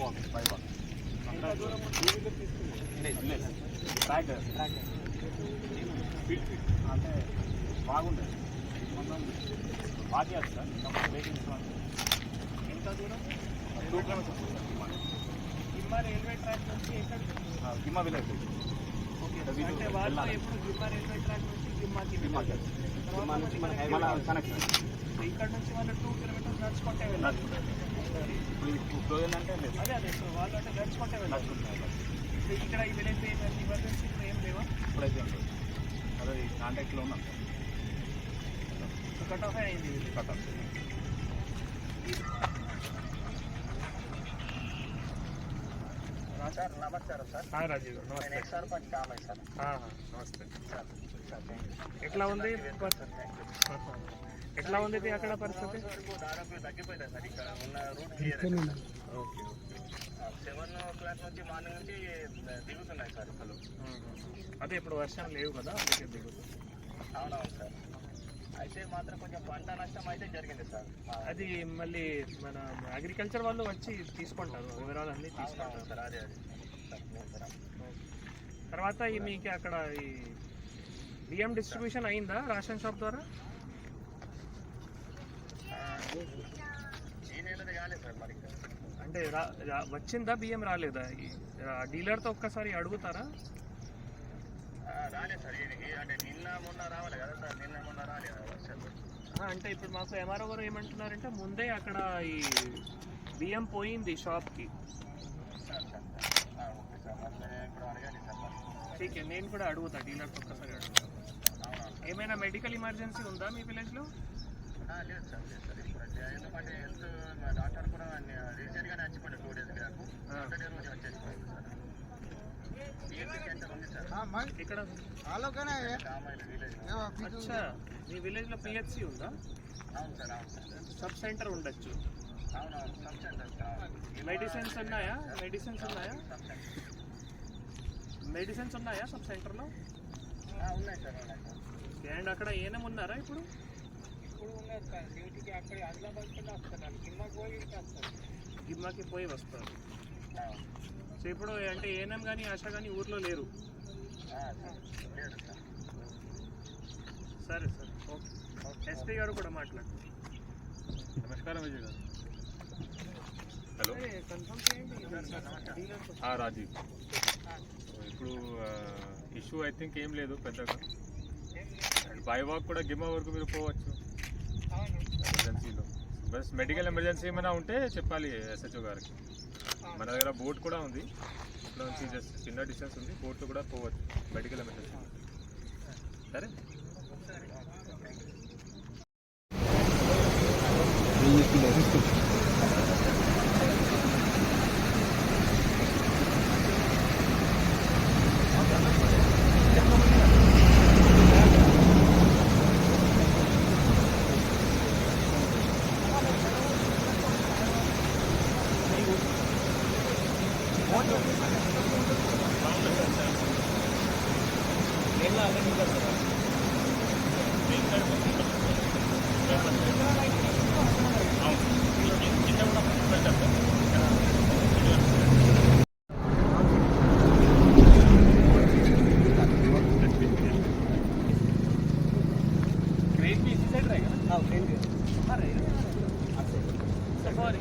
Walk by walk అంటే బాగుండదు మనం బాగా సార్ ఎంత దూరం టూ గిమ్మ రైల్వే ట్రాక్ నుంచి ఎక్కడ కిమ్మా విలేజ్ ఓకే అంటే వాళ్ళు ఎప్పుడు గిమ్మ రైల్వే ట్రాక్ నుంచి గిమ్మాకి కిమ్మా నుంచి మన మన కనెక్షన్ ఇక్కడ నుంచి వాళ్ళు టూ కిలోమీటర్స్ నడుచుకుంటే వెళ్ళాలి ఇప్పుడు ఇప్పుడు అదే అదే ఇప్పుడు వాళ్ళు అంటే నడుచుకుంటే వెళ్ళాలి ఇక్కడ ఈ విలేజ్ ఎమర్జెన్సీ ఇప్పుడు ఏం లేవా ఇప్పుడైతే అదే కాంటాక్ట్లో ఉన్నాం కట్ ఆఫ్ అయింది కట్ ఆఫ్ సార్ నమస్కారం సార్. రాజీవ్ నేను ఎక్స్ సర్పంచ్ కామయ్య సార్. నమస్తే. సార్ ఎట్లా ఉంది. ఎట్లా ఉంది అక్కడ పరిస్థితి? దాదాపు తగ్గిపోయింది సార్ ఇక్కడ ఉన్న route clear okay seven o'clock నుంచి మార్నింగ్ నుంచి దిగుతున్నాయి సార్ ఇప్పుడు అదే ఇప్పుడు వర్షం లేవు కదా అందుకే దిగుతుంది మాత్రం కొంచెం పంట నష్టం అయితే జరిగింది సార్. అది మళ్ళీ మన అగ్రికల్చర్ వాళ్ళు వచ్చి తీసుకుంటారు వివరాలన్నీ అవునవును తీసుకుంటారు. సార్ అదే అదే. తర్వాత మీకు అక్కడ ఈ బియ్యం డిస్ట్రిబ్యూషన్ అయిందా రేషన్ షాప్ ద్వారా. అంటే వచ్చిందా బియ్యం రాలేదా? డీలర్తో ఒక్కసారి అడుగుతారా? రాలేదు సార్. అంటే నిన్న మొన్న రావాలి కదా సార్. నిన్న మొన్న రాలేదు అంటే ఇప్పుడు మాకు ఎంఆర్ఓ గారు ఏమంటున్నారంటే ముందే అక్కడ ఈ బియ్యం పోయింది షాప్కి. ఓకే నేను కూడా అడుగుతా డీలర్తో ఒక్కసారి అడుగుతా. అవునవును ఏమైనా మెడికల్ ఎమర్జెన్సీ ఉందా మీ విలేజ్లో లేదు సార్ లేదు సార్ ఇప్పుడైతే. ఎందుకంటే హెల్త్ డాక్టర్ కూడా రీసెంట్గానే వచ్చిపోయింది టూ డేస్ బ్యాక్ రోజు వచ్చేసిపోయింది సార్ ఈఎన్టీ సెంటర్ ఉంది సార్ ఇక్కడ విలేజ్ అచ్చా మీ విలేజ్లో పిహెచ్సి ఉందా? అవును సార్ అవును సబ్ సెంటర్ ఉండొచ్చు. అవునవును సబ్ సెంటర్ మెడిసిన్స్ ఉన్నాయా? మెడిసిన్స్ ఉన్నాయా? సబ్ సెంటర్ మెడిసిన్స్ ఉన్నాయా సబ్ సెంటర్లో ఉన్నాయి సార్ అండ్ అక్కడ ఏనం ఉన్నారా ఇప్పుడు? ఇప్పుడు ఉన్నాయి సార్ డ్యూటీకి అక్కడ వస్తారు కింద పోయి వస్తారు. గిమ్మాకి పోయి వస్తారు. సో ఇప్పుడు అంటే ఏఎన్ఎం కానీ ఆశా కానీ ఊర్లో లేరు. సార్ సరే. ఓకే. ఎస్పీ గారు కూడా మాట్లాడు. నమస్కారం విజయ్ గారు. హలో. కన్ఫర్మ్ చేయండి. ఆ, రాజీవ్. ఇప్పుడు ఇష్యూ ఐ థింక్ ఏం లేదు పెద్దగా. అండ్ బై వాక్ కూడా గిమ్మ వరకు మీరు పోవచ్చు. ఎమర్జెన్సీలో బస్ మెడికల్ ఎమర్జెన్సీ ఏమైనా ఉంటే చెప్పాలి ఎస్హెచ్ఓ గారికి. మన దగ్గర బోట్ కూడా ఉంది. ఇట్లా నుంచి జస్ట్ చిన్న డిస్టెన్స్ ఉంది. కోర్టు కూడా పోవచ్చు. బయటికి కిలోమీటర్స్ సరే. Thank.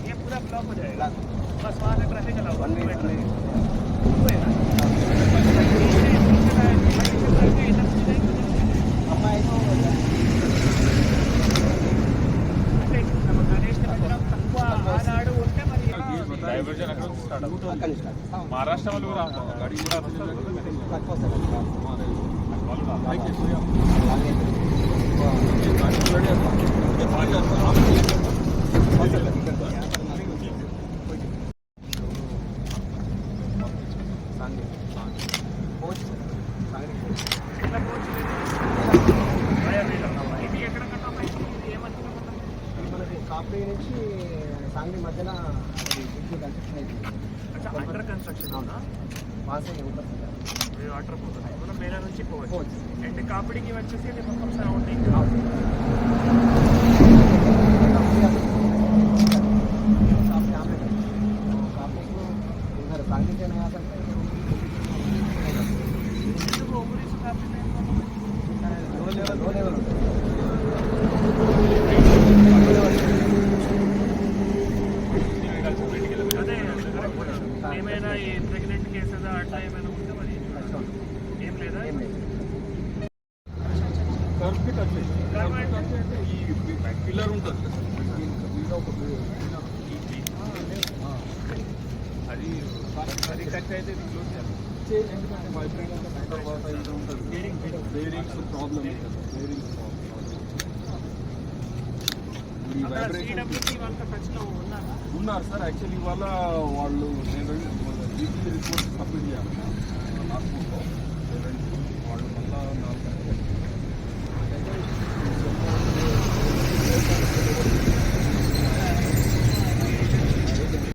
ये पूरा ब्लॉक हो जाएगा बस वहाँ से ट्रैफिक अलाउ वन वे ఏమనుకుంటున్నాం మనకి కాపీ నుంచి ಸಾಂಗ್ಲಿ ಮಧ್ಯನ ಕನ್ಸ್ಟ್ರಕ್ಷನ್ ಐತಿ అండర్ కన్స్ట్రక్షన్ అవునా పాస్ అయ్యి ఉంటుంది మీరు వాటర్ పోతుంది మనం మేనా నుంచి పోవచ్చు అండ్ కాపిడికి వచ్చేసి ఇది మొత్తం సరౌండింగ్ ఎందుకు ఓపెన్ చేసి కాపిడి లో లెవెల్ లో లెవెల్ ఏమైనా ఈ ప్రెగ్నెంట్ కేసెస్ అట్లా ఏమైనా ఉంటే మరి. ఏం లేదా? ఏం లేదు. కర్వ్కి టచ్ అయ్యింది కర్వ్కి టచ్ అయితే ఈ పిల్లర్ ఉంటుంది కదా, దీనిలో ఒక పిల్లర్ అది అది టచ్ అయితే ఇది క్లోజ్ చేయాలి. చేంజ్ ఎందుకంటే వైబ్రేట్ అంటే తర్వాత ఇది ఉంటుంది బేరింగ్స్ ప్రాబ్లమ్ ఉంటుంది బేరింగ్స్ ఈ వైబ్రేషన్ ఉన్నారు? సార్. యాక్చువల్లీ ఇవాళ వాళ్ళు నేను వీక్లీ రిపోర్ట్ సబ్మిట్ చేయాలి.